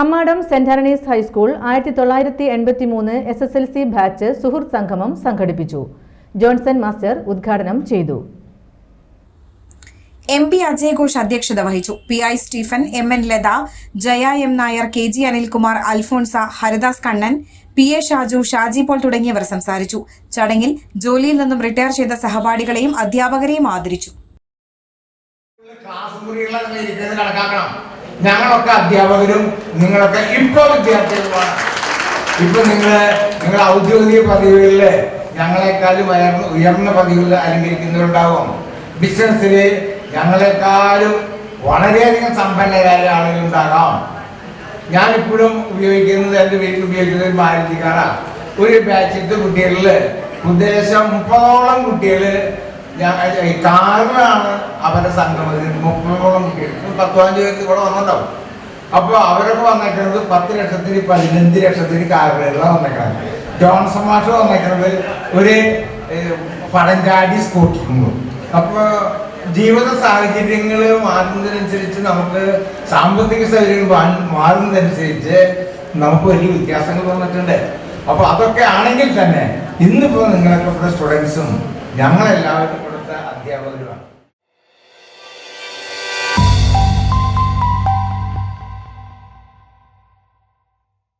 Ammadam saint Antony's high school ആയിരത്തി തൊള്ളായിരത്തി എൺപത്തി മൂന്ന് S S L C batch സുഹൃത്ത് സംഗമം സംഘടിപ്പിച്ചു. ജോൺസൺ മാസ്റ്റർ ഉദ്ഘാടനം ചെയ്തു. എം പി അജയഘോഷ് അധ്യക്ഷത വഹിച്ചു. P I Stephen M N Latha Jaya M Nair K G Anilkumar Alphonsa Haridas Kannan P A Shaju Shaji Paul തുടങ്ങിയവർ സംസാരിച്ചു. ചടങ്ങിൽ ജോലിയിൽ നിന്നും റിട്ടയർ ചെയ്ത സഹപാഠികളെയും അധ്യാപകരെയും ആദരിച്ചു. ക്ലാസ് മുറികളിൽ ഞങ്ങളൊക്കെ അധ്യാപകരും നിങ്ങളൊക്കെ ഇപ്പൊ വിദ്യാർത്ഥികളുമാണ്. ഇപ്പൊ നിങ്ങൾ നിങ്ങളുടെ ഔദ്യോഗിക പദവികളിൽ ഞങ്ങളെക്കാളും ഉയർന്ന ഉയർന്ന പദവികളിൽ അലങ്കരിക്കുന്നവരുണ്ടാവും ബിസിനസ്സിൽ ഞങ്ങളെക്കാളും വളരെയധികം സമ്പന്നരായ ആളുകളുണ്ടാകാം. ഞാനിപ്പോഴും ഉപയോഗിക്കുന്നത് എന്റെ വീട്ടിൽ ഉപയോഗിക്കുന്നത് ഒരു മാരുതി കാറാണ് ഒരു ബാച്ചിലത്തെ കുട്ടികളിൽ ഉദ്ദേശം മുപ്പതോളം ഈ കാറിലാണ് അവരുടെ സംഗമത്തിൽ മുപ്പതോളം പത്ത് പതിനഞ്ച് പേർക്ക് ഇവിടെ വന്നിട്ടുണ്ടാവും. അപ്പോൾ അവരൊക്കെ വന്നേക്കുന്നത് പത്ത് ലക്ഷത്തിന് പതിനഞ്ച് ലക്ഷത്തിന് കാറുകളിലാണ് വന്നേക്കുന്നത് ജോൺസൺ മാഷ് വന്നേക്കുന്നത് ഒരു പടഞ്ചാടി അപ്പൊ അപ്പോൾ ജീവിത സാഹചര്യങ്ങൾ മാറുന്നതിനനുസരിച്ച് നമുക്ക് സാമ്പത്തിക സൗകര്യങ്ങൾ മാറുന്നതനുസരിച്ച് നമുക്ക് വലിയ വ്യത്യാസങ്ങൾ വന്നിട്ടുണ്ട്. അപ്പോൾ അതൊക്കെ ആണെങ്കിൽ തന്നെ ഇന്നിപ്പോൾ നിങ്ങളൊക്കെ ഇവിടെ സ്റ്റുഡൻസും ഞങ്ങളെല്ലാവരും ഇവിടുത്തെ അധ്യാപകരുമാണ്.